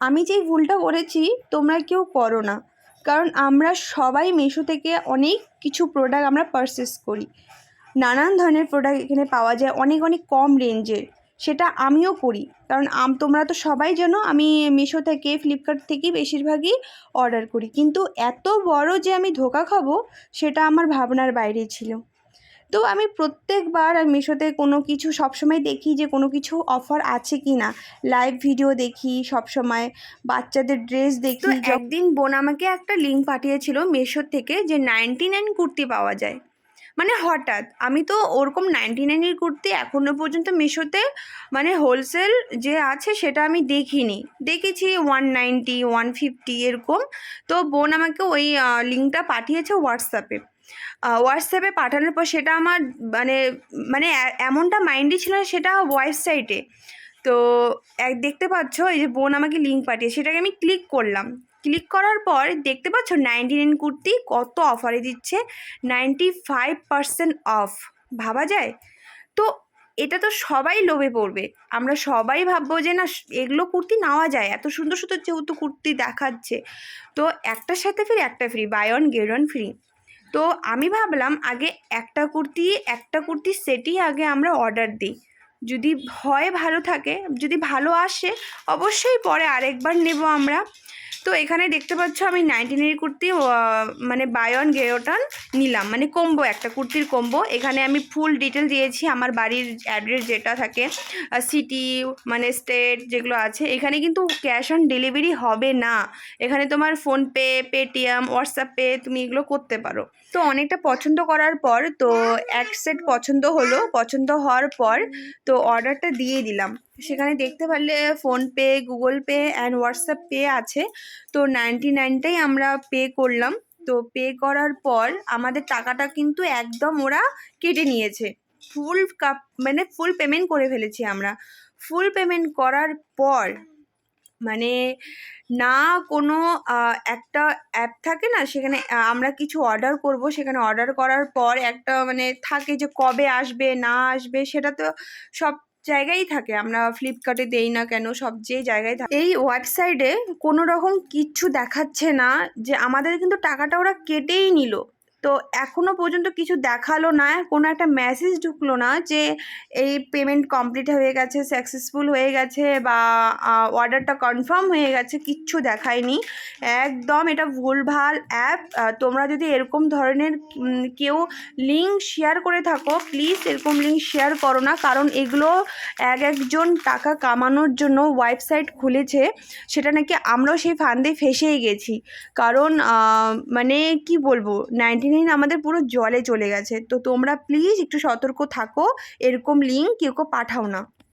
আমি যেই ভুলটা করেছি, তোমরা কেউ করো না। কারণ আমরা সবাই মিশো থেকে অনেক কিছু প্রোডাক্ট আমরা পারচেস করি। নানান ধরনের প্রোডাক্ট এখানে পাওয়া যায়, অনেক অনেক কম রেঞ্জের সেটা আমিও করি। কারণ আম, তোমরা তো সবাই জানো, আমি মিশো থেকে ফ্লিপকার্ট থেকেই বেশিরভাগই অর্ডার করি। কিন্তু এত বড় যে আমি ধোকা খাব, সেটা আমার ভাবনার বাইরে ছিল। তো আমি প্রত্যেকবার মিশোতে কোনো কিছু সবসময় দেখি যে কোনো কিছু অফার আছে কি না। লাইভ ভিডিও দেখি সবসময় বাচ্চাদের ড্রেস দেখি একদিন বোন আমাকে একটা লিঙ্ক পাঠিয়েছিল মিশোর থেকে যে নাইনটি নাইন কুর্তি পাওয়া যায়। মানে হঠাৎ আমি তো ওরকম নাইনটি নাইনের কুর্তি এখনও পর্যন্ত মিশোতে মানে হোলসেল যে আছে সেটা আমি দেখিনি। দেখেছি ওয়ান নাইনটি ওয়ান ফিফটি এরকম। তো বোন আমাকে ওই লিঙ্কটা পাঠিয়েছে হোয়াটসঅ্যাপে হোয়াটসঅ্যাপে পাঠানোর পর সেটা আমার মানে মানে এমনটা মাইন্ডে ছিল না, সেটা ওয়েবসাইটে তো এক, দেখতে পাচ্ছ এই যে বোন আমাকে লিঙ্ক পাঠিয়ে সেটাকে আমি ক্লিক করলাম। ক্লিক করার পর দেখতে পাচ্ছ নাইনটি নাইন কুর্তি কত অফারে দিচ্ছে নাইনটি ফাইভ পার্সেন্ট অফ ভাবা যায়? তো এটা তো সবাই লোভে পড়বে। আমরা সবাই ভাববো যে না, এগুলো কুর্তি নেওয়া যায়, এত সুন্দর সুন্দর যেহেতু কুর্তি দেখাচ্ছে। তো একটার সাথে ফির একটা free buy one get one free তো আমি ভাবলাম আগে একটা কুর্তি একটা কুর্তি সেটই আগে আমরা অর্ডার দিই। যদি হয় ভালো থাকে, যদি ভালো আসে, অবশ্যই পরে আরেকবার নেব আমরা। তো এখানে দেখতে পাচ্ছ আমি নাইনটিনের কুর্তি মানে বাই ওয়ান গেরোটান নিলাম। মানে কম্বো একটা কুর্তির কম্বো এখানে আমি ফুল ডিটেল দিয়েছি আমার বাড়ির অ্যাড্রেস যেটা থাকে সিটি মানে স্টেট যেগুলো আছে। এখানে কিন্তু ক্যাশ অন ডেলিভারি হবে না। এখানে তোমার ফোনপে পেটিএম হোয়াটসঅ্যাপ পে তুমি এগুলো করতে পারো। তো অনেকটা পছন্দ করার পর, তো এক সেট পছন্দ হলো। পছন্দ হওয়ার পর, তো অর্ডারটা দিয়ে দিলাম। সেখানে দেখতে পারলে PhonePe Google pay and WhatsApp pay আছে। তো নাইনটি নাইনটাই আমরা পে করলাম। তো পে করার পর আমাদের টাকাটা কিন্তু একদম ওরা কেটে নিয়েছে। ফুল কাপ মানে ফুল পেমেন্ট করে ফেলেছি আমরা। ফুল পেমেন্ট করার পর মানে না কোনো একটা অ্যাপ থাকে না, সেখানে আমরা কিছু অর্ডার করব। সেখানে অর্ডার করার পর একটা মানে থাকে যে কবে আসবে, না আসবে, সেটা তো সব জায়গায় থাকে। আমরা ফ্লিপকার্টে দেই না কেন, সব যে জায়গায় থাকে। এই ওয়েবসাইটে কোনো রকম কিচ্ছু দেখাচ্ছে না যে আমাদের কিন্তু টাকাটা ওরা কেটেই নিল। তো এখনও পর্যন্ত কিছু দেখাল না, কোনো একটা মেসেজ ঢুকলো না যে এই পেমেন্ট কমপ্লিট হয়ে গেছে সাকসেসফুল হয়ে গেছে বা অর্ডারটা কনফার্ম হয়ে গেছে, কিচ্ছু দেখায়নি। একদম এটা ভুলভাল অ্যাপ তোমরা যদি এরকম ধরনের কেউ লিঙ্ক শেয়ার করে থাকো প্লিজ এরকম লিঙ্ক শেয়ার করো না, কারণ এগুলো এক একজন টাকা কামানোর জন্য ওয়েবসাইট খুলেছে, সেটা নাকি আমরাও সেই ফান্দে ফেসেই গেছি। কারণ মানে কি বলব নাইনটি নাইন আমাদের পুরো জলে চলে গেছে। তো তোমরা প্লিজ একটু সতর্ক থাকো, এরকম লিঙ্ক কেউ কেউ পাঠাও না।